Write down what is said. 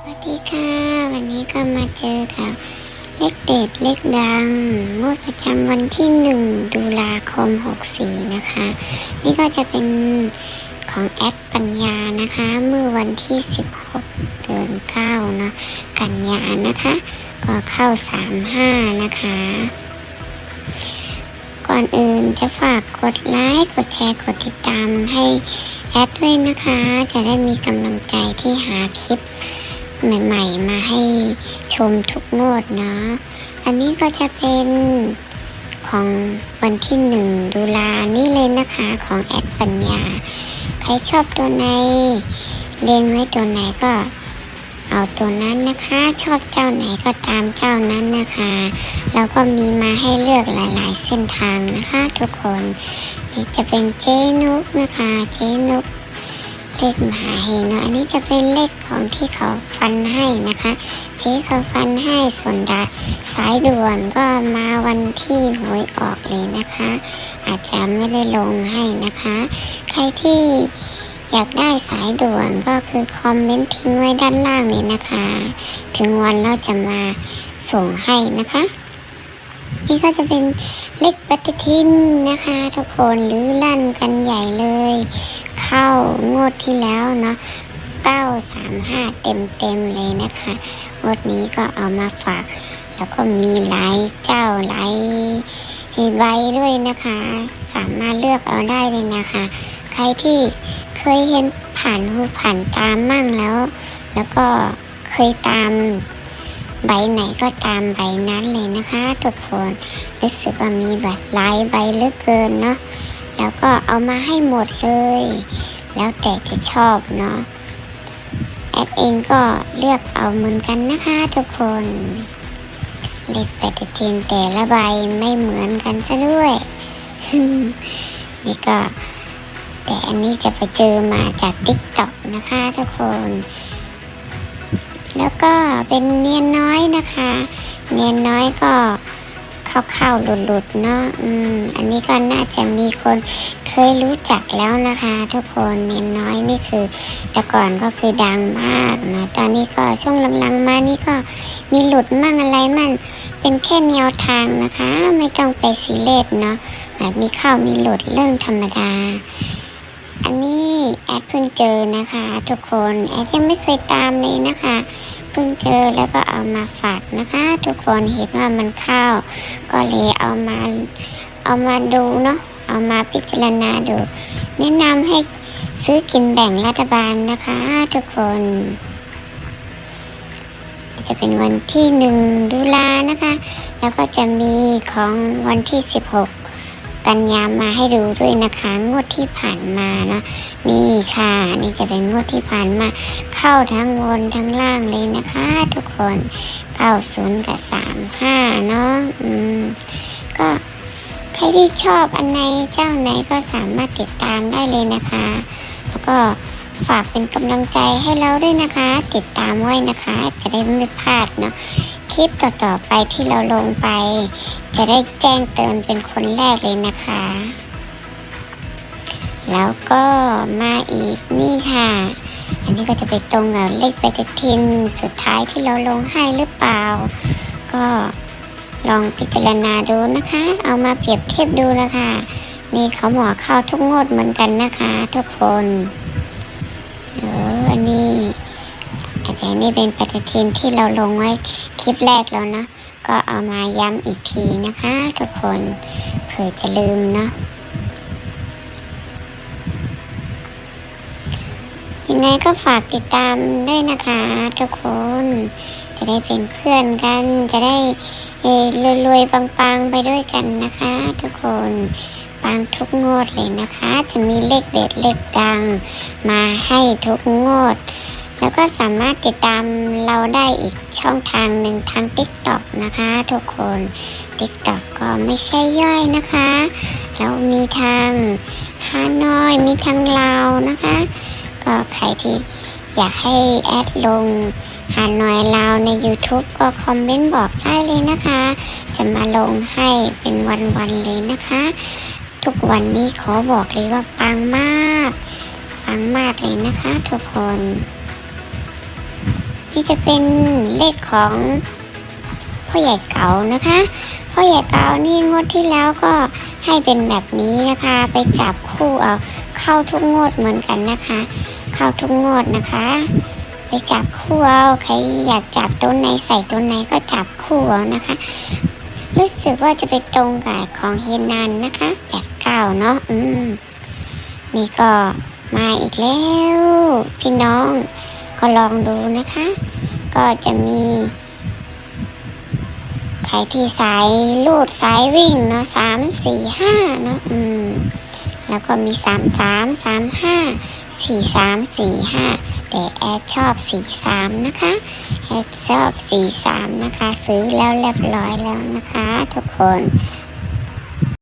สวัสดีค่ะ วันนี้ก็มาเจอกับเลขเด็ดเลขดังงวดประจำวันที่หนึ่งตุลาคม 64 นะคะ นี่ก็จะเป็นของแอดปัญญานะคะ เมื่อวันที่ 16 เดือน9นะกันยานะคะ ก็เข้า 35 นะคะ ก่อนอื่นจะฝากกดไลค์กดแชร์กดติดตามให้แอดด้วยนะคะ จะได้มีกำลังใจที่หาคลิป ใหม่ๆ มาให้ชมทุกงวดเนาะ อันนี้ก็จะเป็นของวันที่หนึ่งตุลานี่เลยนะคะของแอดปัญญา ใครชอบตัวไหนเลี้ยงไว้ตัวไหนก็เอาตัวนั้นนะคะ ชอบเจ้าไหนก็ตามเจ้านั้นนะคะ แล้วก็มีมาให้เลือกหลาย ๆ เส้นทางนะคะ ทุกคนนี่จะเป็นเจนุกนะคะ เจนุก เลขมหาเฮงเนาะอันนี้จะเป็นเลขของที่เขาฟันให้นะคะเจ๊เขาฟันให้ส่วนดาสายด่วนก็มาวันที่หวยออกเลยนะคะ อาจจะไม่ได้ลงให้นะคะ ใครที่อยากได้สายด่วนก็คือคอมเมนต์ทิ้งไว้ด้านล่างเลยนะคะ ถึงวันเราจะมาส่งให้นะคะ นี่ก็จะเป็นเลขปฏิทินนะคะ ทุกคนหรือลั่นกันใหญ่เลย เข้างวดที่แล้วเนาะ935เต็มเต็มๆเลยนะคะงวดนี้ก็เอามาฝาก แล้วก็มีหลายเจ้าหลายใบด้วยนะคะ สามารถเลือกเอาได้เลยนะคะ ใครที่เคยเห็นผ่านหูผ่านตามมั่งแล้ว แล้วก็เคยตามใบไหนก็ตามใบนั้นเลยนะคะ ทุกคนรู้สึกว่ามีแบบหลายใบเหลือเกินเนาะ แล้วก็เอามาให้หมดเลย แล้วแต่จะชอบเนาะแอดเองก็เลือกเอาเหมือนกันนะคะทุกคนเลขปฏิทินแต่ละใบไม่เหมือนกันซะด้วยนี่ก็ แต่อันนี้จะไปเจอมาจากติ๊กต็อกนะคะทุกคน แล้วก็เป็นเนียนน้อยนะคะ เนียนน้อยก็ เข้าๆหลุดๆเนาะอืมอันนี้ก็น่าจะมีคนเคยรู้จักแล้วนะคะ ทุกคนเนียนน้อยนี่คือ แต่ก่อนก็คือดังมากนะตอนนี้ก็ช่วงหลังๆมานี่ก็มีหลุดมั่งอะไรมั่งเป็นแค่แนวทางนะคะ ไม่ต้องไปซีเรียสเนาะแบบมีเข้ามีหลุดเรื่องธรรมดาอันนี้แอดเพิ่งเจอนะคะ ทุกคนแอดยังไม่เคยตามเลยนะคะ พิ่งเจอแล้วก็เอามาฝากนะคะ ทุกคนเห็นว่ามันเข้า ก็เลยเอามาเอามาดูเนาะเอามาพิจารณาดู แนะนำให้ซื้อกินแบ่งรัฐบาลนะคะ ทุกคน จะเป็นวันที่หนึ่งตุลานะคะ แล้วก็จะมีของวันที่สิบหก กันยามาให้ดูด้วยนะคะงวดที่ผ่านมาเนาะนี่ค่ะนี่จะเป็นงวดที่ผ่านมา เข้าทั้งบนทั้งล่างเลยนะคะ ทุกคนเก้าศูนย์กับสามห้าเนาะอืมก็ใครที่ชอบอันไหนเจ้าไหนก็สามารถติดตามได้เลยนะคะ แล้วก็ฝากเป็นกำลังใจให้เราด้วยนะคะ ติดตามไว้นะคะ จะได้ไม่พลาดเนาะ คลิปต่อๆไปที่เราลงไป จะได้แจ้งเตือนเป็นคนแรกเลยนะคะ แล้วก็มาอีกนี่ค่ะ อันนี้ก็จะไปตรงกับเลขปฏิทินสุดท้ายที่เราลงให้หรือเปล่า ก็ลองพิจารณาดูนะคะ เอามาเปรียบเทียบดูนะคะ นี่เขาหมอเข้าทุกงวดเหมือนกันนะคะ ทุกคน เออ อันนี้ อันนี้เป็นปฏิทินที่เราลงไว้คลิปแรกแล้วเนาะก็เอามาย้ำอีกทีนะคะ ทุกคนเผื่อจะลืมเนาะยังไงก็ฝากติดตามด้วยนะคะ ทุกคนจะได้เป็นเพื่อนกัน จะได้รวยๆปังๆไปด้วยกันนะคะ ทุกคนปังทุกงวดเลยนะคะ จะมีเลขเด็ดเลขดัง มาให้ทุกงวด แล้วก็สามารถติดตามเราได้อีกช่องทางหนึ่งทาง TikTok นะคะ ทุกคน TikTok ก็ไม่ใช่ย่อยนะคะ เรามีทางฮานอยมีทางลาวนะคะ ก็ใครที่อยากให้แอดลงหาหน่อยลาวใน YouTube ก็คอมเมนต์บอกได้เลยนะคะ จะมาลงให้เป็นวันๆเลยนะคะ ทุกวันนี้ขอบอกเลยว่าปังมาก ปังมากเลยนะคะทุกคน นี่จะเป็นเลขของพ่อใหญ่เก่านะคะพ่อใหญ่เก่านี่งวดที่แล้วก็ให้เป็นแบบนี้นะคะ ไปจับคู่เอาเข้าทุกงวดเหมือนกันนะคะ เข้าทุกงวดนะคะ ไปจับคู่เอาใครอยากจับต้นไหนใส่ต้นไหนก็จับคู่เอานะคะ รู้สึกว่าจะไปตรงกับของเฮนันนะคะแปดเก้าเนาะอืมนี่ก็มาอีกแล้ว พี่น้อง ก็ลองดูนะคะ ก็จะมีใครที่สายลูดสายวิ่งเนาะสามสี่ห้าเนาะอืมแล้วก็มีสามสามสามห้าสี่สามสี่ห้าแต่แอดชอบสี่สามนะคะแอดชอบสี่สามนะคะ ซื้อแล้วเรียบร้อยแล้วนะคะ ทุกคน